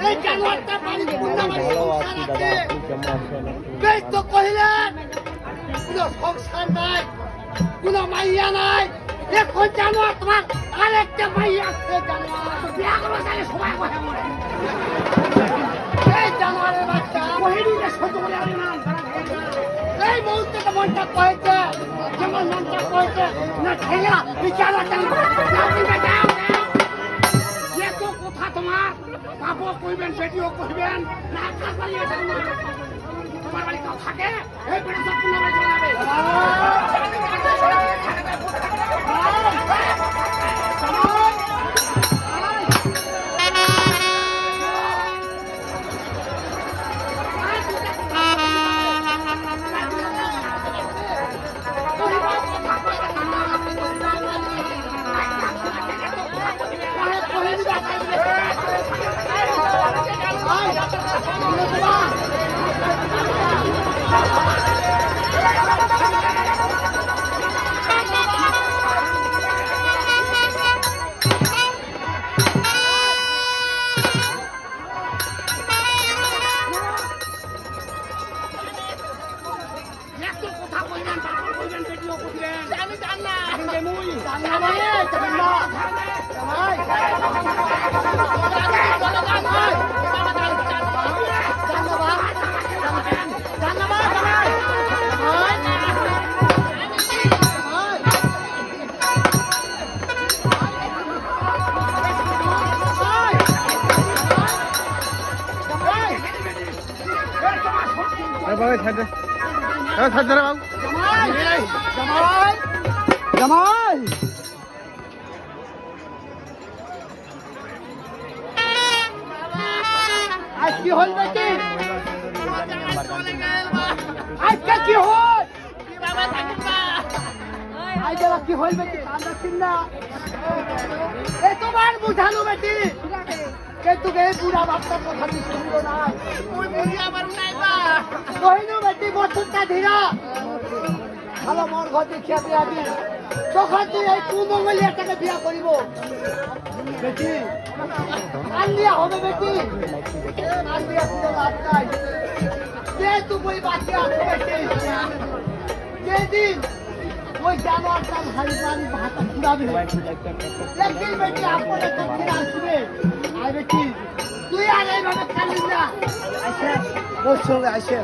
এই জানোয়ারটা বাড়ি পুন্না বাড়ি ভালো সংসার আছি বেশ তো কহিলেন কোনো জানোয়ার জানোয়ার বাচ্চা এই মুহূর্তে মনটা কয়েছে যেমন মনটা কয়েছে না ঠেলা বিচার এত কইবেন, সেটিও কইবেন। না, কাজ বাড়িয়ে তোমার। বাড়ি কেউ থাকে। এই বেড়ে সব পুনঃ চলে যাবে। কথা কইবেন বাপও কইবেন বেটিও কইবেন আমি জান না মুই জান না মানে জান না জামাই বাবা ছাড় जमाल आज की की होल। आज जरा की होल ए तुम्हार बुझालो बेटी के बाप का कथा सुनलो উনাইবা বছরটা ধীরা ভালো মন ঘর দেখিয়া বিয়া দি তখন তুই এই কুমঙ্গলিয়াটাকে বিয়া করিব। বেটি আনলিয়া হবে বেটি। আনলিয়া কোনো লাভ নাই। যেহেতু ওই বাচ্চা আছে বেটি, যেদিন ওই জানোয়ারটা ভারী ভারী ভাতা ঘুরাবে একদিন বেটি আপনাদের দক্ষিণ আসবে। আর বেটি, তুই আর এইভাবে কালিস না। ওর সঙ্গে আসে।